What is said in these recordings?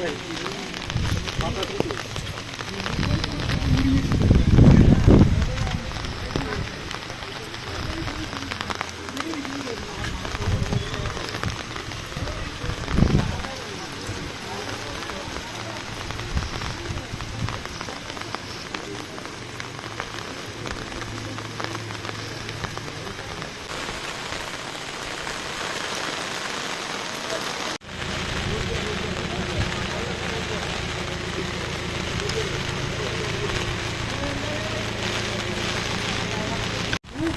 Manda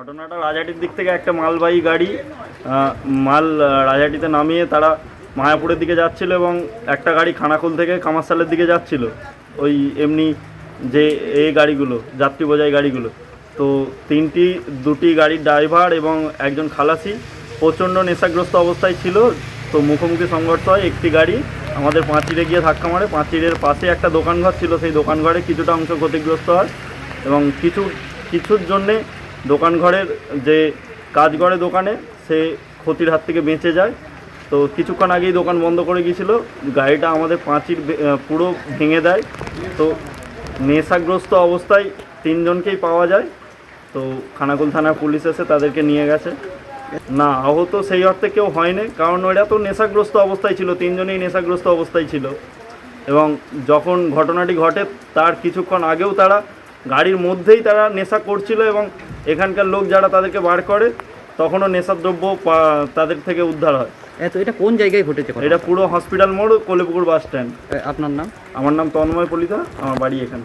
ঘটনাটা রাজাটির দিক থেকে একটা মালবাহী গাড়ি মাল রাজাটিতে নামিয়ে তারা মায়াপুরের দিকে যাচ্ছিল এবং একটা গাড়ি খানাকুল থেকে কামারসালের দিকে যাচ্ছিল। ওই এমনি যে এই গাড়িগুলো, যাত্রী বোঝাই গাড়িগুলো। তো তিনটি, দুটি গাড়ির ড্রাইভার এবং একজন খালাসি প্রচণ্ড নেশাগ্রস্ত অবস্থায় ছিল। তো মুখোমুখি সংঘর্ষ হয়, একটি গাড়ি আমাদের পাঁচিরে গিয়ে ধাক্কা মারে। পাঁচিরের পাশে একটা দোকানঘর ছিল, সেই দোকানঘরে কিছুটা অংশ ক্ষতিগ্রস্ত হয় এবং কিছু, কিছুর জন্যে দোকান ঘরের যে কাজ করে দোকানে, সে ক্ষতির হাত থেকে বেঁচে যায়। তো কিছুক্ষণ আগেই দোকান বন্ধ করে গিয়েছিল। গাড়িটা আমাদের পাঁচির পুরো ভেঙে দেয়। তো নেশাগ্রস্ত অবস্থায় তিনজনকেই পাওয়া যায়। তো খানাকুল থানার পুলিশ এসে তাদেরকে নিয়ে গেছে। না, আহত সেই অর্থে কেউ হয়নি, কারণ ওরা তো নেশাগ্রস্ত অবস্থায় ছিল, তিনজনেই নেশাগ্রস্ত অবস্থায় ছিল। এবং যখন ঘটনাটি ঘটে, তার কিছুক্ষণ আগেও তারা গাড়ির মধ্যেই তারা নেশা করছিল এবং এখানকার লোক যারা তাদেরকে বার করে তখনও নেশাদ্রব্য পা- তাদের থেকে উদ্ধার হয়। তো এটা কোন জায়গায় ঘটেছে? এটা পুরো হসপিটাল মোড় কোলেপুকুর বাস স্ট্যান্ড আপনার নাম? আমার নাম তন্ময় পলিতা আমার বাড়ি এখানে।